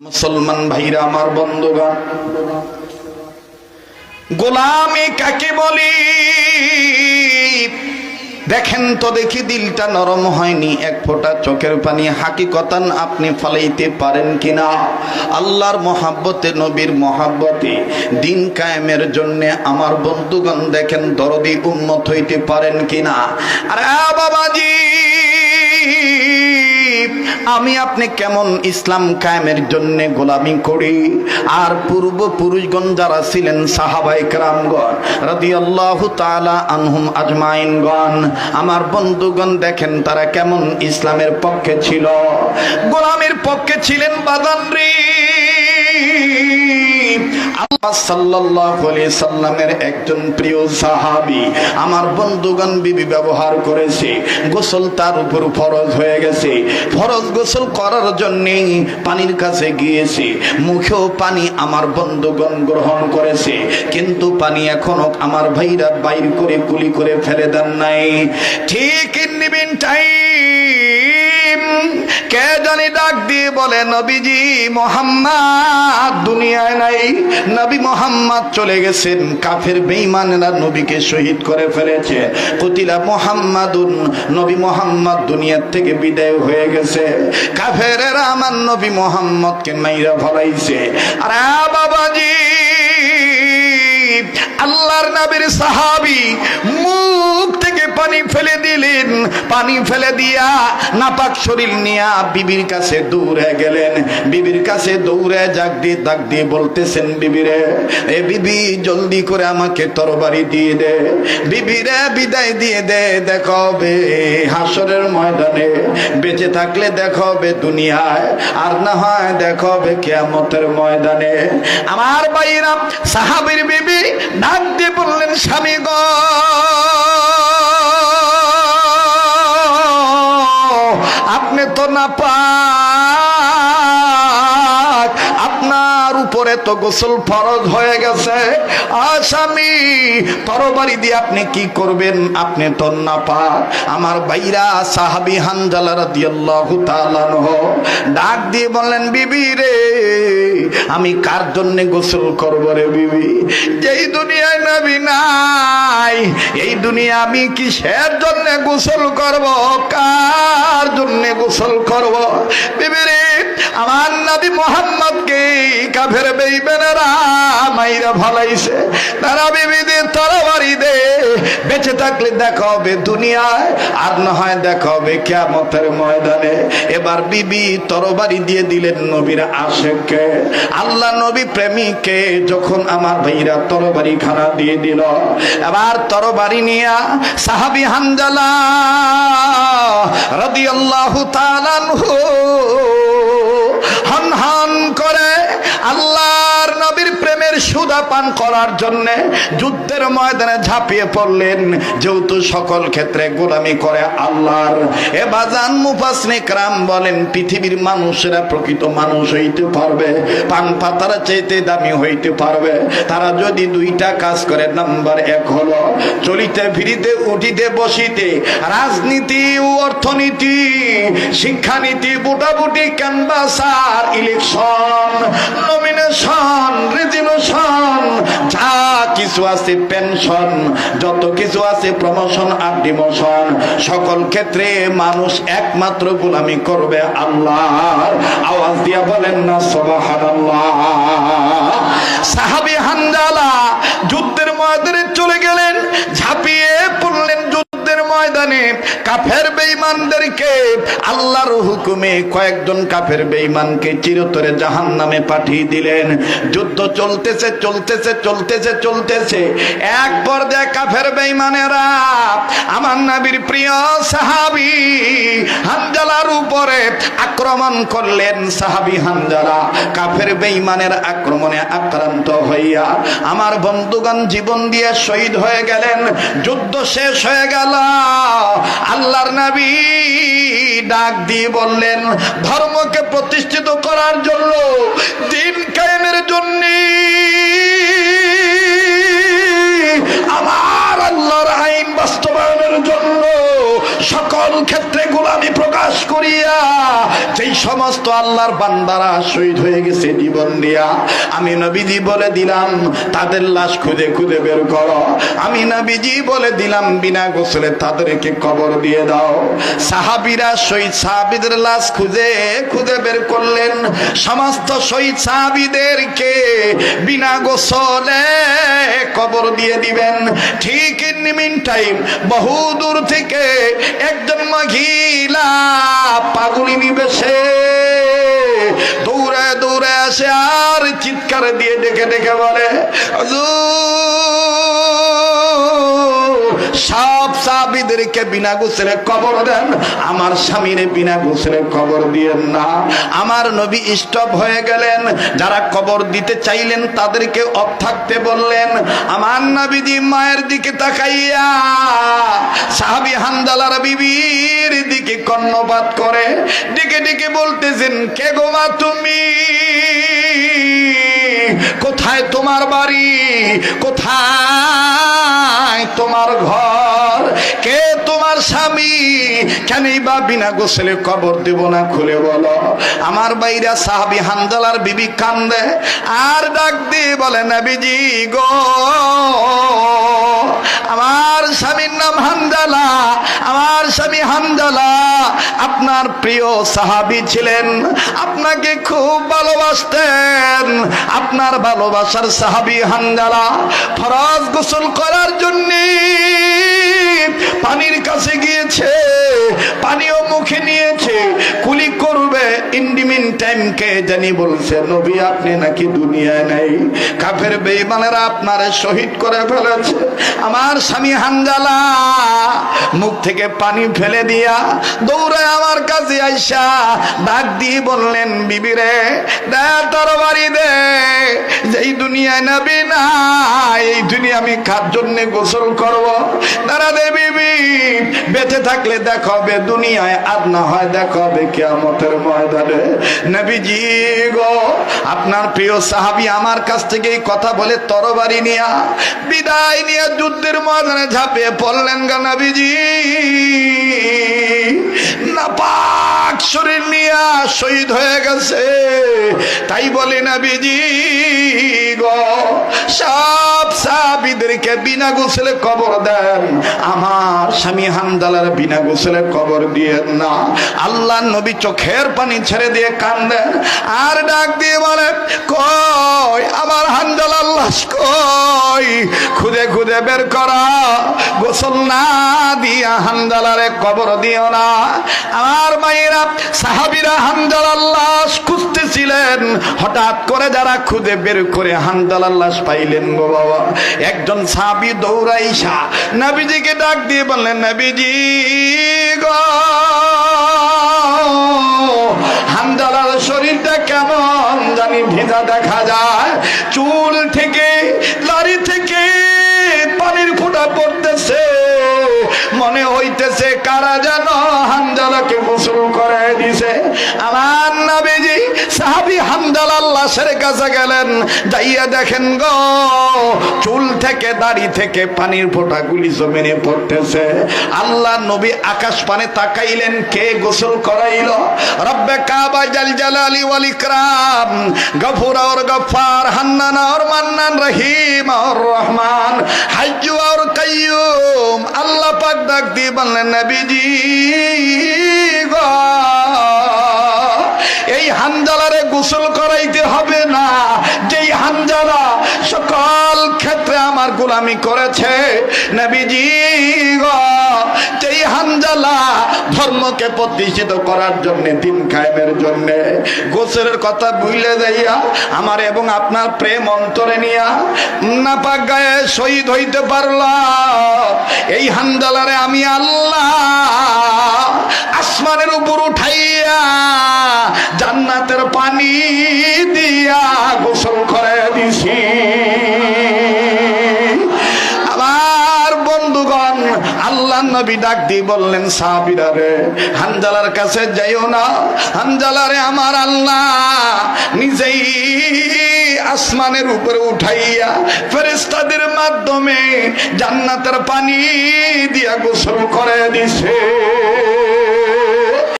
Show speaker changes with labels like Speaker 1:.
Speaker 1: মুসলমান ভাইরা, আমার বন্ধুগণ, গোলামি কাকে বলি? দেখেন তো দেখি দিলটা নরম হয়নি, এক ফোঁটা চোখের পানি। হাকিকতান আপনি ফালাইতে পারেন কিনা? আল্লাহর মহাব্বতে, নবীর মহাব্বতে, দিন কায়েমের জন্য আমার বন্ধুগণ দেখেন দরদি উন্নত হইতে পারেন কিনা? আরে বাবাজি! আমি আপনি কেমন ইসলাম কায়েমের জন্য গোলামি করি? আর পূর্ব পুরুষগণ যারা ছিলেন সাহাবাই রামগণ রাদি আল্লাহ তালা আনহুম আজমাইনগণ, আমার বন্ধুগণ দেখেন তারা কেমন ইসলামের পক্ষে ছিল। গোলামের পক্ষে ছিলেন বাদান একজন প্রিয় সাহাবী আমার বন্ধুগণ বিবি ব্যবহার করেছে। গোসল তার উপর ফরজ হয়ে গেছে। ফরজ গোসল করার জন্য পানির কাছে গিয়েছে। মুখেও পানি আমার বন্ধুগণ গ্রহণ করেছে। কিন্তু পানি এখনও আমার ভাইরা বাইর করে কুলি করে ফেলে দেন নাই। ঠিক নিবিন টাইম কে জানি ডাক দিয়ে বলে, নবীজি মোহাম্মদ, দুনিয়ায় নাই। নবী মোহাম্মদ চলে গেছেন। কাফের বেঈমানেরা নবীকে শহীদ করে ফেলেছে। কুতিলা মোহাম্মদুন, নবী মোহাম্মদ দুনিয়ার থেকে বিদায় হয়ে গেছে। কাফেরেরা আমার নবী মোহাম্মদকে মাইরা ফলাইছে। আরে বাবাজি, আল্লাহর নবীর সাহাবী পানি ফেলে দিয়া নাপাক শরীর নিয়া বিবির কাছে দৌড়ে গেলেন। বিবির কাছে দৌড়ে জাগ দিয়ে দাগ দিয়ে বলতেছেন, বিবিরে, এ বিবি জলদি করে আমাকে তরবারি দিয়ে দে। বিবিরে বিদায় দিয়ে দে দেখাবে হাসরের ময়দানে বেঁচে থাকলে দেখাবে দুনিয়ায়, আর না হয় দেখাবে কেয়ামতের ময়দানে। আমার বাইরা সাহাবির বিবি ডাক দিয়ে বললেন, স্বামী গো তো না পাক উপরে তো গোসল ফরজ হয়ে গেছে। আসামি তরবারি দিয়ে আপনি কি করবেন? আপনি তো না পাক আমার বাইরা সাহাবি হানজালা রাদিয়াল্লাহু তাআলা ডাক দিয়ে বললেন, বিবি রে, আমি কার জন্য গোসল করব রে বিবি? যেই দুনিয়ায় নবী নাই, এই দুনিয়া আমি কিসের জন্য গোসল করব? কার জন্য গোসল করব? বিবি রে, আমার নবী মোহাম্মদকে কাফের বেইবেনেরা বেঁচে থাকলে আর না হয় কেয়ামতের ময়দানে। এবার বিবি তরবারি দিয়ে দিলেন নবীর আল্লাহ নবী প্রেমিককে যখন আমার ভাইরা তরবারি খানা দিয়ে দিল, এবার তরবারি নিয়া সাহাবি হানজালা রাদিয়াল্লাহু আল্লাহ আনহু সুদা পান করার জন্য যুদ্ধের ময়দানে ঝাঁপিয়ে পড়লেন। যেহেতু সকল ক্ষেত্রে গোলামি করে আল্লাহর। এ বাজান মুফাসনিক রাম বলেন, পৃথিবীর মানুষেরা প্রকৃত মানুষ হইতে পারবে, পান পাতারা চাইতে দামি হইতে পারবে। তারা যদি দুইটা কাজ করে, নাম্বার এক হলো চলিতে ফিরিতে, উঠিতে, বসিতে, রাজনীতি ও অর্থনীতি, শিক্ষানীতি, বুটাবুটি ক্যানভাসার ইলেকশন, নমিনেশন কিছু আছে পেনশন যত কিছু আছে প্রমোশন আর ডিমোশন সকল ক্ষেত্রে মানুষ একমাত্র গোলামি করবে আল্লাহর। আওয়াজ দিয়া বলেন না সবাহ সাহাবি হানজালা যুদ্ধের ময়দানে চলে গেলেন ঝাঁপিয়ে পড়লেন যুদ্ধের ময়দানে কাফের বেঈমানদেরকে আল্লাহর হুকুমে কয়েকজন কাফের বেঈমানকে চিরতরে জাহান নামে পাঠিয়ে দিলেন। যুদ্ধ চলতেছে চলতেছে চলতেছে চলতেছে। এক পর্যায়ে কাফের বেঈমানেরা, আমার নবীর প্রিয় সাহাবী হানজালার উপরে আক্রমণ করলেন। সাহাবী হানজালা কাফের বেঈমানের আক্রমণে আক্রান্ত হইয়া আমার বন্ধুগণ জীবন দিয়ে শহীদ হয়ে গেলেন, যুদ্ধ শেষ হয়ে গেল। আল্লাহর নবী ডাক দিয়ে বললেন, ধর্মকে প্রতিষ্ঠিত করার জন্য, দিন কায়েমের জন্য, আমার আইন বাস্তবায়নের জন্য সকল ক্ষেত্রে গোলামি প্রকাশ করিয়া যেই সমস্ত আল্লাহর বান্দারা শহীদ হয়ে গেছে জীবন দিয়া, আমি নবীজি বলে দিলাম, তাদের লাশ খুঁজে খুঁজে বের করো। আমি নবীজি বলে দিলাম, বিনা গোসলে তাদেরকে কবর দিয়ে দাও। সাহাবিরা শহীদ সাহাবিদের লাশ খুঁজে খুঁজে বের করলেন। সমস্ত শহীদ সাহাবিদেরকে বিনা গোসলে কবর দিয়ে দিবেন। ঠিক ইন টাইম বহু দূর থেকে একজন মহিলা পাগুলি নিবেশে। দৌড়ে দৌড়ে আসে আর চিৎকার দিয়ে ডেকে ডেকে বলে "হুজুর, সব সাবিদেরকে বিনা গোসলে কবর দেন। আমার স্বামীর বিনা গোসলে কবর দিয়েন না। আমার নবী স্টপ হয়ে গেলেন। যারা কবর দিতে চাইলেন তাদেরকে অফ থাকতে বললেন, আমার নবীজি মায়ের দিকে তাকাইয়া সাহাবি হান্দালার বিবির দিকে কর্ণপাত করে, ডেকে ডেকে বলতেছেন, কে গো মা তুমি? কোথায় তোমার বাড়ি? কোথায় তোমার ঘর? কে তোমার স্বামী? কেনই বা বিনা গোসলে কবর দেব না খুলে বলো। আমার বাইরা সাহাবি হান্দালার বিবি কান্দে, আর ডাক দিয়ে বলে, নবীজি গো আমার স্বামীর নাম হামদালা, আমার স্বামী হামদালা। আপনার প্রিয় সাহাবি ছিলেন, আপনাকে খুব ভালোবাসতেন। আপনার ভালোবাসার সাহাবি হামদালা ফরাজ গোসল করার জন্যে পানির কাছে গিয়েছে, পানিও মুখে নিয়েছে, কুলি করবে, ইন্ডিমিন টাইম কে জানি বলছে, নবী, আপনি নাকি দুনিয়ায় নাই? কাফের বেইমানেরা আপনারে শহীদ করে ফেলেছে। আমার স্বামী হানজালা, মুখ থেকে পানি ফেলে দিয়া দৌড়ে আমার কাছে আইসা ডাক দিয়ে বললেন বিবিরে দে তোর বাড়ি দে, যেই দুনিয়ায় নবী না এই দুনিয়া আমি কার জন্য গোসল করব? দাঁড়া দে বিবি, বেঁচে থাকলে দেখাবে দুনিয়ায় আর না হয় দেখাবে কেয়ামতের ময়দানে। নবীজি গো, আপনার প্রিয় সাহাবি আমার কাছ থেকে এই কথা বলে তরবারি নিয়া, বিদায় নিয়ে যুদ্ধের ময়দানে ঝাঁপিয়ে পড়লেন গা নবীজি। শরীর নিয়া শহীদ হয়ে গেছে। তাই বলে নবীজি গো, সব সাহাবিদেরকে বিনা গোসলে কবর দেন। আমার স্বামী হামদালার বিনা গোসলে কবর দিয়ে না। আল্লাহ নবী চোখের পানি ছেড়ে দিয়ে কান্দেন। আর ডাক দিয়ে বলে কই আমার হামদালা লাশ কই? খুদে খুদে বের করা গোসল না দিয়া হামদালারে কবর দিও না। আমার মায়েরা, সাহাবিরা হামদালার লাশ খুঁজতেছিলেন। হঠাৎ করে যারা খুদে বের করে হামদালার লাশ পাইলেন গো বাবা। একজন সাহাবি দৌড়াইসা, নবীজিকে ডাক দিয়ে বললেন, নবীজি গো হামদালার শরীরটা কেমন জানি ভিজা দেখা যায়। চুল থেকে মনে হইতেছে কারা যেন হানজালাকে গোসল করে দিছে। আমার নাবিজি সাহাবি হামদাল আল্লাহ লাশের কাছে গেলেন, যাইয়া দেখেন গো, চুল থেকে, দাড়ি থেকে পানির ফোঁটাগুলি জমিনে পড়তেছে। আল্লাহ নবী আকাশ পানে তাকাইলেন, কে গোসল করাইল? রব্বে কাবা জাল জাল আলি ওয়ালি ক্রাম গফুর আর গফার, হান্নান আর মান্নান, রহিম আর রহমান হাজ্জু আর কাইয়ুম আল্লাহ পাক দা দিয়ে বললেন নবীজি এই হানজালারে গোসল করাইতে হবে ক্ষেত্রে আমার গোলামি করেছে। নবীজি যেই হানজালা ধর্মকে প্রতিষ্ঠিত করার জন্য, দিন কায়েমের জন্য, গোসলের কথা বুঝলে যাইয়া, আমার এবং আপনার প্রেম অন্তরে নিয়া না পাক গায়ে শহীদ হইতে পারলা। এই হানজালারে আমি আল্লাহ আসমানের উপর উঠাইয়া, জান্নাতের পানি দিয়া গোসল করে দিছি। আল্লাহ নবী ডাক দিয়ে বললেন, সাহাবিরা রে, হানজালার কাছে যাইও না। হানজালারে আমার আল্লাহ নিজেই আসমানের উপরে উঠাইয়া ফেরেস্তাদের মাধ্যমে জান্নাতের পানি দিয়া গোসল করে দিছে।